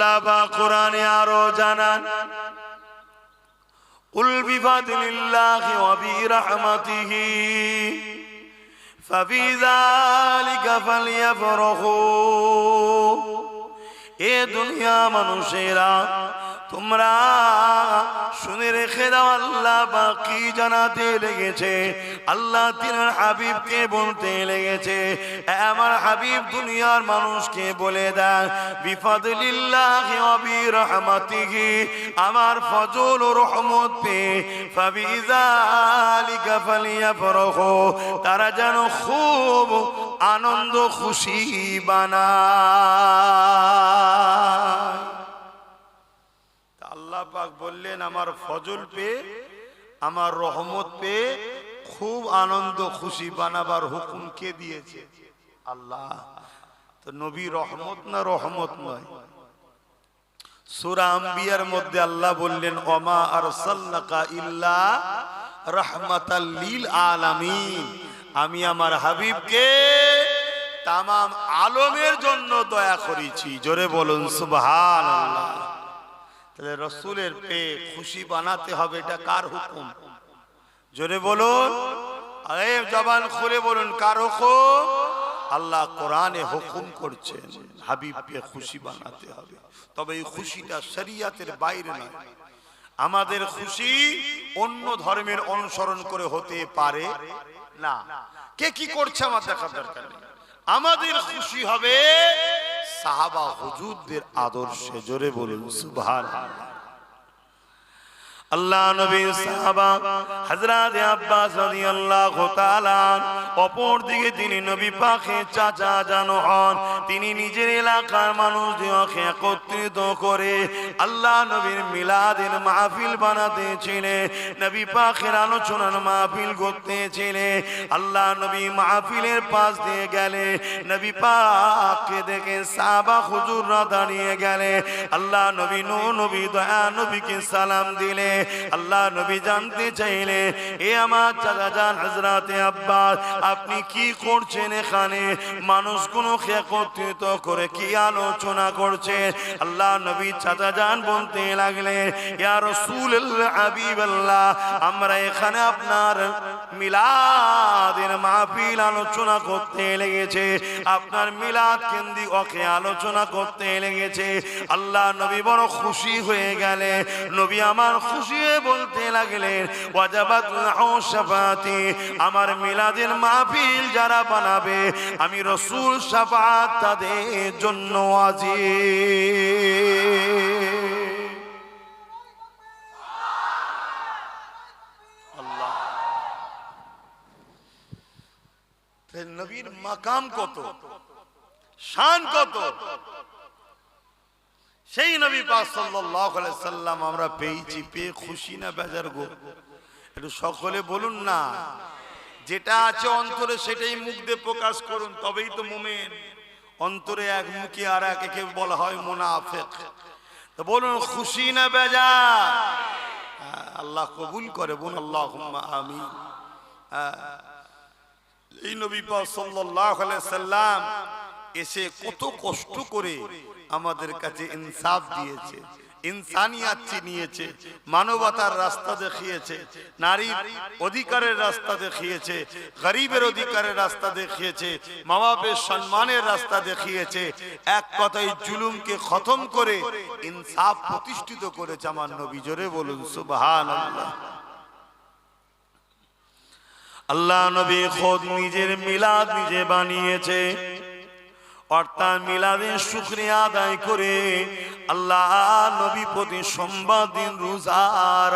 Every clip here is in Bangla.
আল্লাহ বা কোরআনে আরো জানান قل بفضل الله وبرحمته ففي ذلك فليفرحوا এ দুনিয়া মানুষেরা তোমরা শুনে রেখে দাও, আল্লাহ বাকি জানাতে লেগেছে। আল্লাহ তিনার হাবিবকে বলতে লেগেছে আমার হাবিব দুনিয়ার মানুষকে বলে দেন, বিফাদলিল্লাহ রহমাতিহি আমার ফজল ও রহমত তারা যেন খুব আনন্দ খুশি বানায় তা আল্লাহ পাক বললেন আমার ফজল পে, আমার রহমত পে, খুব আনন্দ খুশি বানাবার হুকুম কে দিয়েছে? আল্লাহ। তো নবী রহমত না রহমত নয়? সূরা আম্বিয়ার মধ্যে আল্লাহ বললেন, ওমা আরসালনাকা ইল্লা রাহমাতাল লিল আলামিন। আমি আমার হাবিবকে তামাম আলমের জন্য দয়া করেছি। জোরে বলুন, সুবহানাল্লাহ। তাহলে রসুলের পে খুশি বানাতে হবে, এটা কার হুকুম? জোরে বলুন। আরে জবান খুলে বলুন, কার হুকুম? আল্লাহ কোরআনে হুকুম করছেন, হাবিবকে খুশি বানাতে হবে। তবে এই খুশিটা শরিয়াতের বাইরে নয়। আমাদের খুশি অন্য ধর্মের অনুসরণ করে হতে পারে না। কে কি করছে আমার দেখার দরকার আমাদের খুশি হবে সাহাবা হুজুরদের আদর্শে জোরে বলুন সুবহানাল্লাহ আল্লাহ নবী সাহাবা হযরত আব্বাস রাদিয়াল্লাহু তাআলা অপর দিকে তিনি নবী পাকে চাচা জানো হন। তিনি নিজের এলাকার মানুষদেরকে একত্রিত করে আল্লাহ নবীর মিলাদের মাহফিল বানাতেছিলেন। নবী পাকের আলোচনার মাহফিল করতেছিলেন। আল্লাহ নবী মাহফিলের পাশ দিয়ে গেলে নবী পাককে দেখে সাহাবা হুজুররা দাঁড়িয়ে গেলে আল্লাহ নবী নবী দয়া নবীকে সালাম দিলে আল্লাহ নবী জানতে চাইলে, এ আমার চাচা যান হাজরাতে আব্বাস, আপনি কি করছেন এখানে? মানুষ মানুষগুলো একত্রিত করে কি আলোচনা করছে আল্লাহ নবী চাচা যান বলতে লাগলে ইয়া রাসূলুল্লাহ, হাবিবাল্লাহ, আমরা এখানে আপনার মিলাদের মাহফিল আলোচনা করতে লেগেছে। আপনার মিলাদ কেন্দ্রিক ওকে আলোচনা করতে লেগেছে। আল্লাহ নবী বড় খুশি হয়ে গেলে নবী আমার খুশি হয়ে বলতে লাগলেন ওয়াজাবাত শাফাতি আমার মিলাদের মাহফিল যারা বানাবে, আমি রসুল শাফাত তাদের জন্য আজি নবীর মাকাম কত? শান কত? সেই নবী পাক সাল্লাল্লাহু আলাইহি সাল্লাম আমরা পেয়েছি পেয়ে খুশি না বেজার গো? একটু সকলে বলুন না। যেটা আছে অন্তরে সেটাই মুখ দিয়ে প্রকাশ করুন তবেই তো মুমিন। অন্তরে এক মুখে আর এক একে বলা হয় মুনাফিক। তো বলুন খুশি না হ্যাঁ, আল্লাহ কবুল করে বোন আল্লাহ আমিন। হ্যাঁ। এই নবী পাক সাল্লাল্লাহু আলাইহি সাল্লাম এসে কত কষ্ট করে আমাদের কাছে ইনসাফ দিয়েছে, ইনসানিয়াত চিনিয়েছে, মানবতার রাস্তা দেখিয়েছে, নারীর অধিকারের রাস্তা দেখিয়েছে, গরিবের অধিকারের রাস্তা দেখিয়েছে মা সম্মানের রাস্তা দেখিয়েছে, এক কথায় জুলুমকে খতম করে ইনসাফ প্রতিষ্ঠিত করেছে আমার নবী। জোরে বলুন, সুবহানাল্লাহ। আল্লাহ নবী খোদ নিজের মিলাদ নিজে বানিয়েছে। অর্থাৎ মিলাদের শুক্রিয়া আদায় করে আল্লাহ নবী প্রতি সোমবার দিন রোজা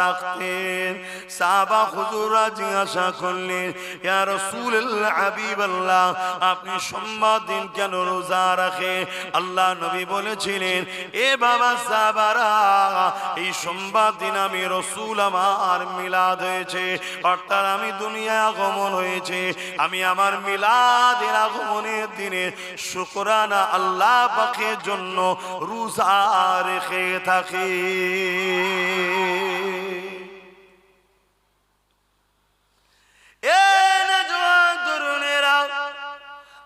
রাখতেন। সাহাবা হুজুরা জিজ্ঞাসা করলেন, ইয়া হাবিবাল্লাহ, আপনি সোমবার দিন কেন রোজা রাখে আল্লাহ নবী বলেছিলেন, এ বাবা সাহাবারা, এই সোমবার দিন আমি রসুল আমার মিলাদ হয়েছে, অর্থাৎ আমি দুনিয়া আগমন হয়েছে, আমি আমার মিলাদের আগমনের দিনে শুকরানা আল্লাহ পাখের জন্য রোজা রেখে থাকি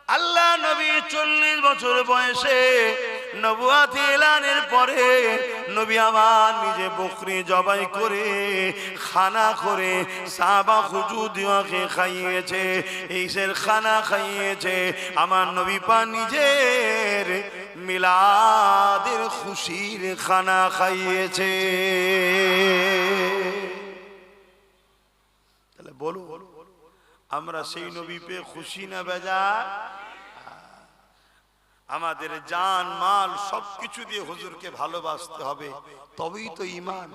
আল্লাহ নবী চল্লিশ বছর বয়সে নবুয়াতি এলানের পরে নবী আমার নিজে বকরি জবাই করে, খানা করে সাবা খুজু দিওয়াকে খাইয়েছে। এইসের খানা খাইয়েছে। আমার নবী পা নিজের মিলাদের খুশির খানা খাইয়েছে। তাহলে বলো আমরা সেই নবী পেয়ে খুশি না বেজা আমাদের জান, মাল সবকিছু দিয়ে হুজুরকে ভালোবাসতে হবে। তবেই তো ইমান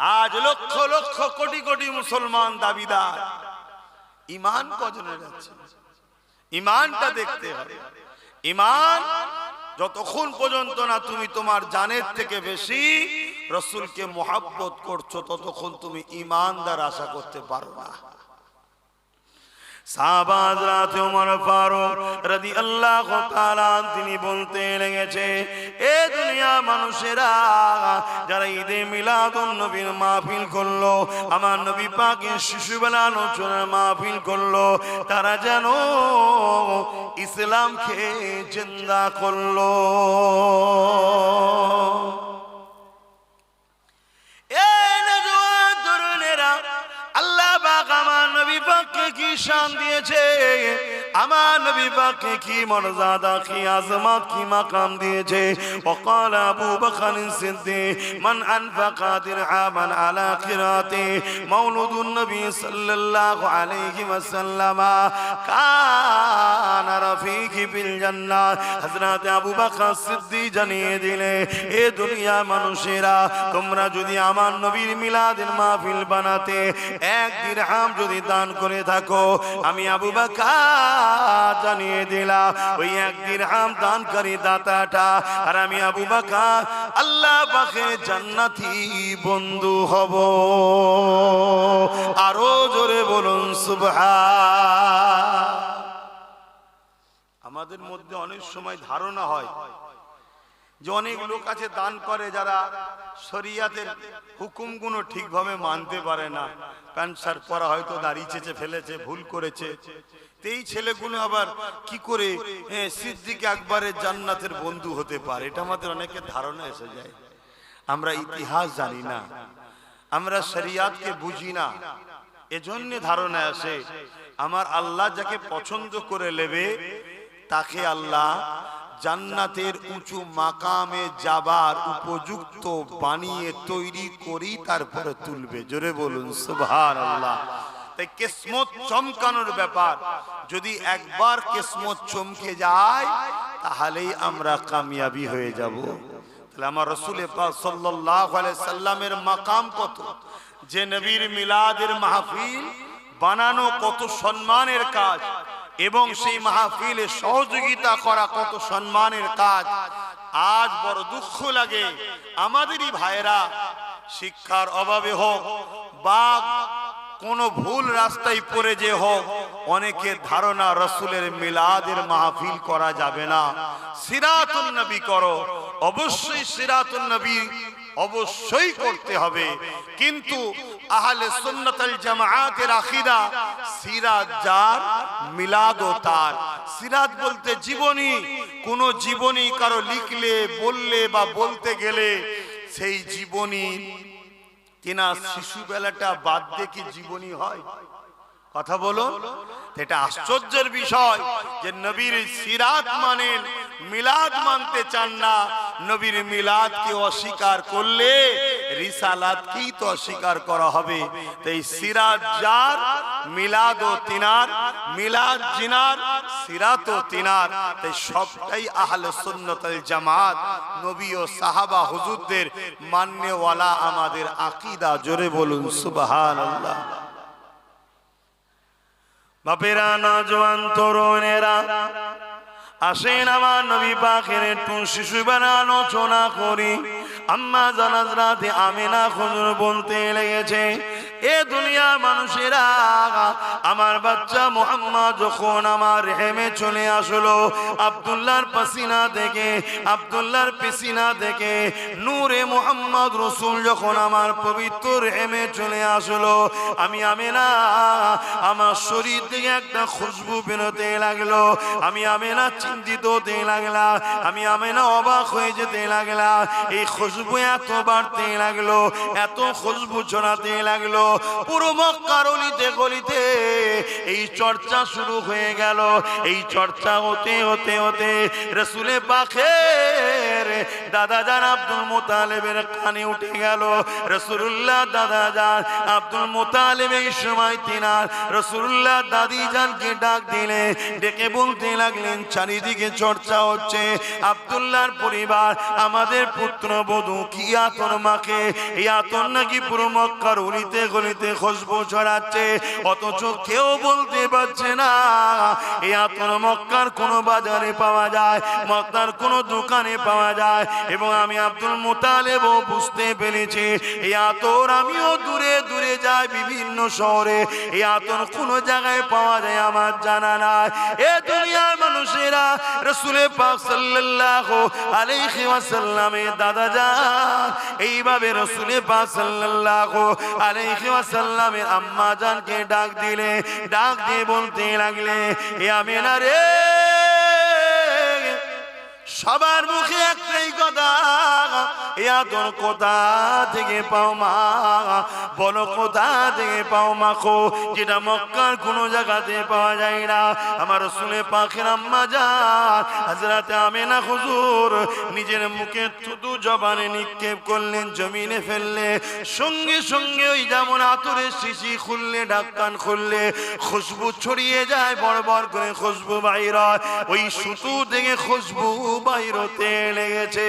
আজ লক্ষ লক্ষ, কোটি কোটি মুসলমান দাবিদার। ইমান কজনের আছে? ইমানটা দেখতে হবে। ইমান যতক্ষণ পর্যন্ত না তুমি তোমার জানের থেকে বেশি রসুলকে মোহাব্বত করছ, ততক্ষণ তুমি ইমানদার আশা করতে পারো না। সাহাবাজ রাতে ওমর ফারুক রাদিয়াল্লাহু তাআলা তিনি বলতে লেগেছে, এ দুনিয়া মানুষেরা, যারা ঈদে মিলাদুন নবীর মাহফিল করল, আমার নবী পাকের শিশুবেলা আলোচনার মাহফিল করল, তারা যেন ইসলামকে জিন্দা করল। পাককে কি শান দিয়েছে। আমার নবী পাককে কি মর্যাদা কি আজমত কি মাকাম দিয়েছে وقال ابو بكر الصديق من انفق درهما على قراءه مولود النبي صلى الله عليه وسلم كان رفيق في الجنه হযরত আবু বকর সিদ্দিক জানিয়ে দিলে এ দুনিয়া মানুষেরা তোমরা যদি আমার নবীর মিলাদের মাহফিল বানাতে এক দিরহাম যদি দান করে থাকো আমি আবু বকর জানিয়ে ওই এক দিরহাম দানকারী দাতাটা আর আমি আবু বাকা আল্লাহ পাখে জান্নাতি বন্ধু হব। আরও জোরে বলুন সুভা আমাদের মধ্যে অনেক সময় ধারণা হয় যে অনেক লোক আছে দান করে যারা শরিয়াতের হুকুমগুলো ঠিকভাবে মানতে পারে না। প্যান্ট শার্ট পরা হয়তো দাঁড়িয়ে চেঁচে ফেলেছে, ভুল করেছে। এই ছেলেগুলো আবার কি করে সিদ্দিক একবারে জান্নাতের বন্ধু হতে পারে? এটা আমাদের অনেকের ধারণা এসে যায়। আমরা ইতিহাস জানি না। আমরা শরিয়াতকে বুঝি না। এজন্য ধারণা আসে, আমার আল্লাহ যাকে পছন্দ করে নেবে, তাকে আল্লাহ জান্নাতের উঁচু মাকামে যাবার উপযুক্ত বানিয়ে তৈরি করি তারপরে তুলবে। জোরে বলুন সুভান আল্লাহ তাই কেসমত চমকানোর ব্যাপার। যদি একবার কেসমত চমকে যায়, তাহলেই আমরা কামিয়াবি হয়ে যাব। তাহলে আমার রসুল সাল্লাহ সাল্লামের মাকাম কত? যে নবীর মিলাদের মাহফিল বানানো কত সম্মানের কাজ। এবং সেই মাহফিলে সহযোগিতা করা কত সম্মানের কাজ। আজ বড় দুঃখ লাগে। আমাদেরই ভাইরা শিক্ষার অভাবে হোক বা কোন ভুল রাস্তায় পড়ে যে হোক অনেকের ধারণা রসুলের মিলাদের মাহফিল করা যাবে না। সিরাতুল নবী করো। অবশ্যই সিরাতুল নবী অবশ্যই করতে হবে। কিন্তু আহলে সুন্নাতুল জামাআতের আকীদা সিরাত যার, মিলাদ ও তার। সিরাত বলতে জীবনী, কোন জীবনী কারও লিখলে, বললে বা বলতে গেলে সেই জীবনী কিনা শিশু বেলাটা বাদ দিয়ে কি জীবনী হয়? কথা বলো এটা আশ্চর্যের বিষয় যে নবীর সিরাত মানেন, মিলাদ মানতে চান না, নবীর মিলাদকে অস্বীকার করলে রিসালাতকেই তো অস্বীকার করা হবে? তাই সিরাত যার, মিলাদ ও তিনার, মিলাদ জিনার, সিরাত ও তিনার, তাই সবটাই আহলে সুন্নতুল জামাত, নবী ও সাহাবা হুজুরদের মান্যওয়ালা আমাদের আকীদা, জোরে বলুন সুবহানাল্লাহ। বাপেরা, নজওয়ান, তরুণেরা, আসেন আমার নবী পাখের একটু শিশু বেলা আলোচনা করি। আম্মা জানাজরাতে আমিনা খুজুর বলতে লেগেছে এ দুনিয়া মানুষেরা, আমার বাচ্চা মোহাম্মদ যখন আমার হেমে চলে আসলো, আব্দুল্লাহর পাসিনা থেকে আব্দুল্লাহর পেসিনা থেকে নূরে মোহাম্মদ রসুল যখন আমার পবিত্র হেমে চলে আসলো, আমি আমি না আমার শরীর থেকে একটা খুশবু বেরোতে লাগল, আমি আমি না চিন্তিত হতে লাগলাম আমি আমি না অবাক হয়ে যেতে লাগলাম এই খুশবু এত বাড়তে লাগল, এত খুশবু ছড়াতে লাগল পুরো মক্কার অলিতে গলিতে এই চর্চা শুরু হয়ে গেল। এই চর্চা হতে হতে হতে রসুলে পাখের দাদা যান আব্দুল মোতালেবের কানে উঠে গেল। রসুল্লাহ দাদা যান, আব্দুল মোতালেব এই সময় তিনার। রসুল্লাহ দাদি জানকে ডাক দিলে, ডেকে বলতে লাগলেন, চারিদিকে চর্চা হচ্ছে। আব্দুল্লাহর পরিবার, আমাদের পুত্র বধূ, কি আতর মাকে এই আতর নাকি পুরো মক্কার উলিতে গলিতে খুশবু ছড়াচ্ছে। অথচ কেউ বলতে পারছে না, এই আতর মক্কার কোনো বাজারে পাওয়া যায়, মক্কার কোনো দোকানে পাওয়া যায়। এবং আমি আব্দুল মোতালেবও বুঝতে পেরেছি, এই আতর আমিও দূরে দূরে যাই বিভিন্ন শহরে। এই আতর কোনো জায়গায় পাওয়া যায়, আমার জানা নাই। এ দুনিয়ার মানুষেরা রসুলে পাক ওয়াসাল্লামের দাদা যান। এইভাবে রসুলে পাক ওয়াসাল্লামের আম্মা জানকে ডাক দিলে, ডাক দিয়ে বলতে লাগলে, এ আমিনা রে সবার মুখে একটাই কথা ইয়াদর কোথা থেকে পাও মা বলো কোথা থেকে পাও মা খো, যেটা মক্কার কোনো জায়গাতে পাওয়া যায় না। আমার শুনে পাখের আম্মা যান হাজরাতে আমেনা হুজুর নিজের মুখে থুতু জবানে নিক্ষেপ করলেন, জমিনে ফেললে, সঙ্গে সঙ্গে ওই যেমন আতরের শিশি খুললে ঢাক্কান খুললে, খুশবু ছড়িয়ে যায়, বড় বড় করে খুশবু বাইর ওই সুতু থেকে খুশবু বাইরতে লেগেছে।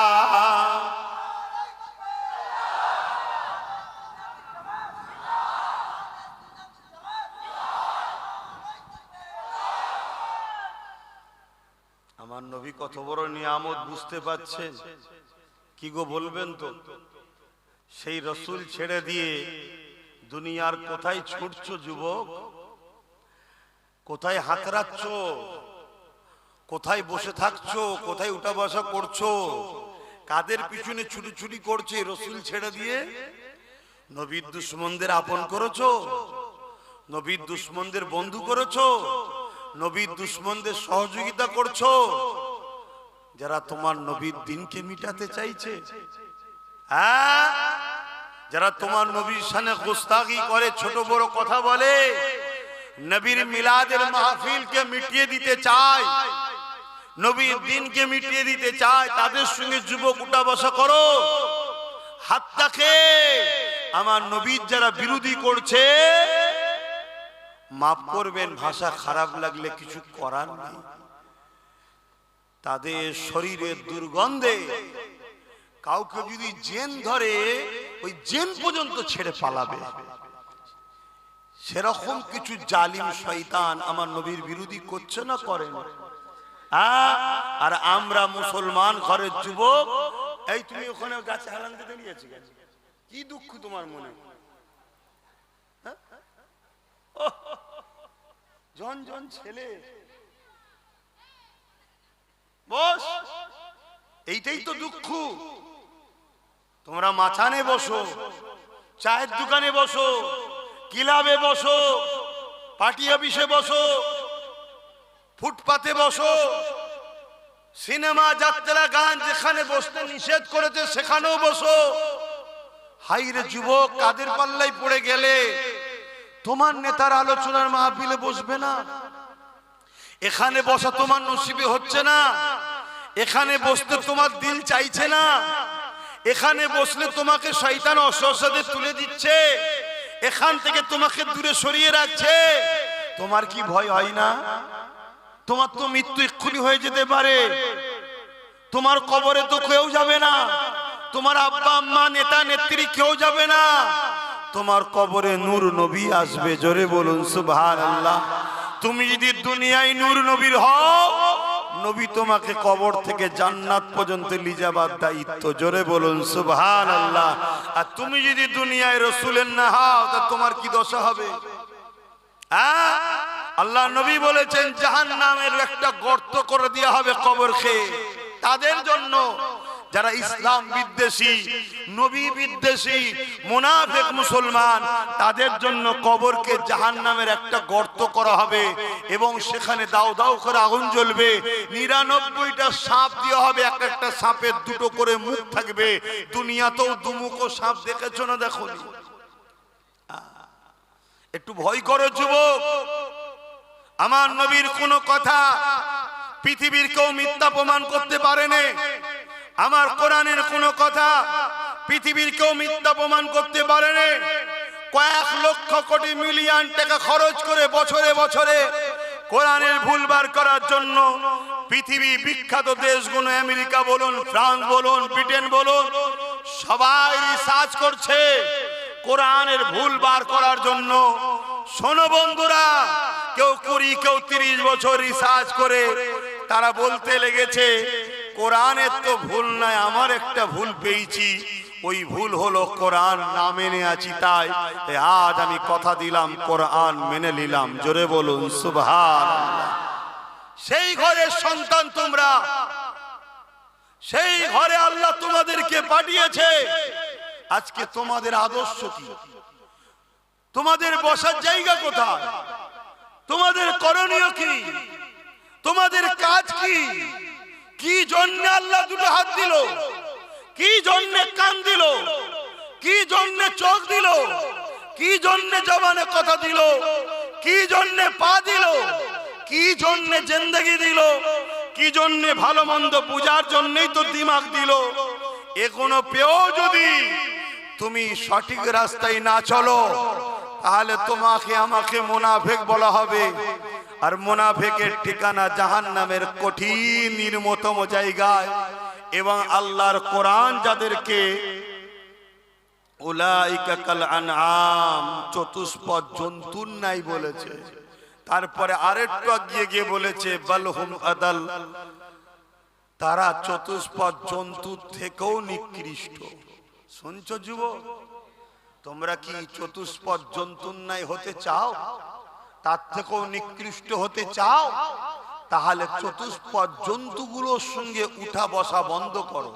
নবী কত বড় নিয়ামত বুঝতে পাচ্ছেন কি গো বলবেন তো? সেই রসুল ছেড়ে দিয়ে দুনিয়ার কোথায় ছুটছো যুবক? কোথায় হাতরাচ্ছ কোথায় বসে থাকছো? কোথায় উঠা বসা করছ? কাদের পিছনে ছুটি করছে রসুল ছেড়ে দিয়ে? নবীর দুশ্মনদের আপন করেছ? নবীর দুশ্মনদের বন্ধু করেছ? নবীর দুশ্মনদের সহযোগিতা করছ? যারা তোমার নবীর দিনকে মিটাতে চাইছে। হ্যাঁ? যারা তোমার নবীর সামনে গোস্তাগি করে, ছোট বড় কথা বলে, নবীর মিলাদের মাহফিলকে মিটিয়ে দিতে চায়, নবীর দিনকে মিটিয়ে দিতে চায়, তাদের সঙ্গে যুবক উঠা বসা করো। হাতটাকে আমার নবীর যারা বিরোধী করছে মাফ করবেন, ভাষা খারাপ লাগলে কিছু করার নেই তাদের শরীরের দুর্গন্ধে কাউকে যদি জেন ধরে, ওই জেন পর্যন্ত ছেড়ে পালাবে সেরকম কিছু জালিম শয়তান আমার নবীর বিরোধী করছে না করেন? আর আমরা মুসলমান ঘরের যুবক, এই তুমি ওখানে গাছে হালান দিতে নিয়েছি কি দুঃখ তোমার মনে হ্যাঁ? জন জন ছেলে। বস, এইটাই তো দুঃখ। তোমরা মাছানে বসো, চায়ের দোকানে বসো, কিলাবে বসো, পার্টি অফিসে বসো, ফুটপাতে বসো, সিনেমা, যাত্রা, গান যেখানে বসতে নিষেধ করেছে সেখানেও বসো। হাইরে যুবক, কাদের পাল্লাই পড়ে গেলে? তোমার নেতার আলোচনার মাহফিলে বসবে না। এখানে বসা তোমার নসিবে হচ্ছে না। এখানে বসতে তোমার দিল চাইছে না। এখানে বসলে তোমাকে শয়তান অসহসাদে তুলে দিচ্ছে। এখান থেকে তোমাকে দূরে সরিয়ে রাখছে। তোমার কি ভয় হয় না? তোমার তো মৃত্যু এক্ষুনি হয়ে যেতে পারে। তোমার কবরে তো কেউ যাবে না। তোমার আব্বা, আম্মা, নেতা, নেত্রী কেউ যাবে না। তোমার কবরে নূর নবী আসবে। জোরে বলুন সুবহান আল্লাহ তুমি যদি দুনিয়ায় নূর নবীর হও, নবী তোমাকে কবর থেকে জান্নাত পর্যন্ত লিজাবার দায়িত্ব। জোরে বলুন সুবহান আল্লাহ আর তুমি যদি দুনিয়ায় রসুলের না হও, তা তোমার কি দশা হবে? হ্যাঁ? আল্লাহ নবী বলেছেন জাহান নামের একটা গর্ত করে দেওয়া হবে কবর খেয়ে তাদের জন্য যারা ইসলাম বিদ্বেষী, নবী বিদ্বেষী, মুনাফিক মুসলমান, তাদের জন্য কবরকে জাহান নামের একটা গর্ত করা হবে এবং সেখানে দাও দাও করে আগুন জ্বলবে। নিরানব্বইটা সাপ দেওয়া হবে, এক একটা সাপের দুটো করে মুখ থাকবে। দুনিয়াতেও দুমুখো সাপ দেখেছ না দেখো একটু ভয় করো যুবক। আমার নবীর কোনো কথা পৃথিবীর কেউ মিথ্যা প্রমাণ করতে পারেনি আমার কোরআনের কোনো কথা পৃথিবীর কেউ মিথ্যা প্রমাণ করতে পারেনি কয়েক লক্ষ কোটি মিলিয়ন টাকা খরচ করে বছরে বছরে কোরআনের ভুল বার করার জন্য পৃথিবী বিখ্যাত দেশগুলো আমেরিকা বলুন, ফ্রান্স বলুন, ব্রিটেন বলুন, সবাই রিসার্চ করছে কোরআনের ভুল বার করার জন্য। শোনো বন্ধুরা, কেউ কুড়ি, কেউ তিরিশ বছর রিসার্চ করে তারা বলতে লেগেছে কোরআনের তো ভুল নাই, আমার একটা ভুল পেয়েছি। ওই ভুল হলো কোরআন না মেনে আছি তাই। আজ আমি কথা দিলাম, কোরআন মেনে নিলাম। জোরে বলুন সুবহান সেই ঘরের সন্তান তোমরা, সেই ঘরে আল্লাহ তোমাদেরকে পাঠিয়েছে। আজকে তোমাদের আদর্শ কি? তোমাদের বসার জায়গা কোথায়? তোমাদের করণীয় কি? তোমাদের কাজ কি? কি জন্য আল্লাহ দুটো হাত দিল? কি জন্য কান দিল? কি জন্য চোখ দিল? কি জন্য জবানে কথা দিল? কি জন্য পা দিল? কি জন্য জিন্দগি দিল? কি জন্য ভালো মন্দ পূজার জন্যই তো দিমাগ দিল? এখনও পেয়েও যদি তুমি সঠিক রাস্তায় না চলো, তাহলে তোমাকে আমাকে মোনাফেক বলা হবে। আর মোনাফেকের ঠিকানা জাহান নামের কঠিন, নির্মতম জায়গায়। এবং আল্লাহর কোরআন যাদেরকে চতুষ্পদ জন্তুর বলেছে। তারপরে আরেকটু গিয়ে গিয়ে বলেছে বালহুম আদাল, তারা চতুষ্পদ জন্তুর থেকেও নিকৃষ্ট। শুনছো যুবক? তোমরা কি চতুষ্পদ জন্তুর নাই হতে চাও? তার থেকেও নিকৃষ্ট হতে চাও তাহলে চতুষ্পদ জন্তুগুলোর সঙ্গে উঠা বসা বন্ধ করো।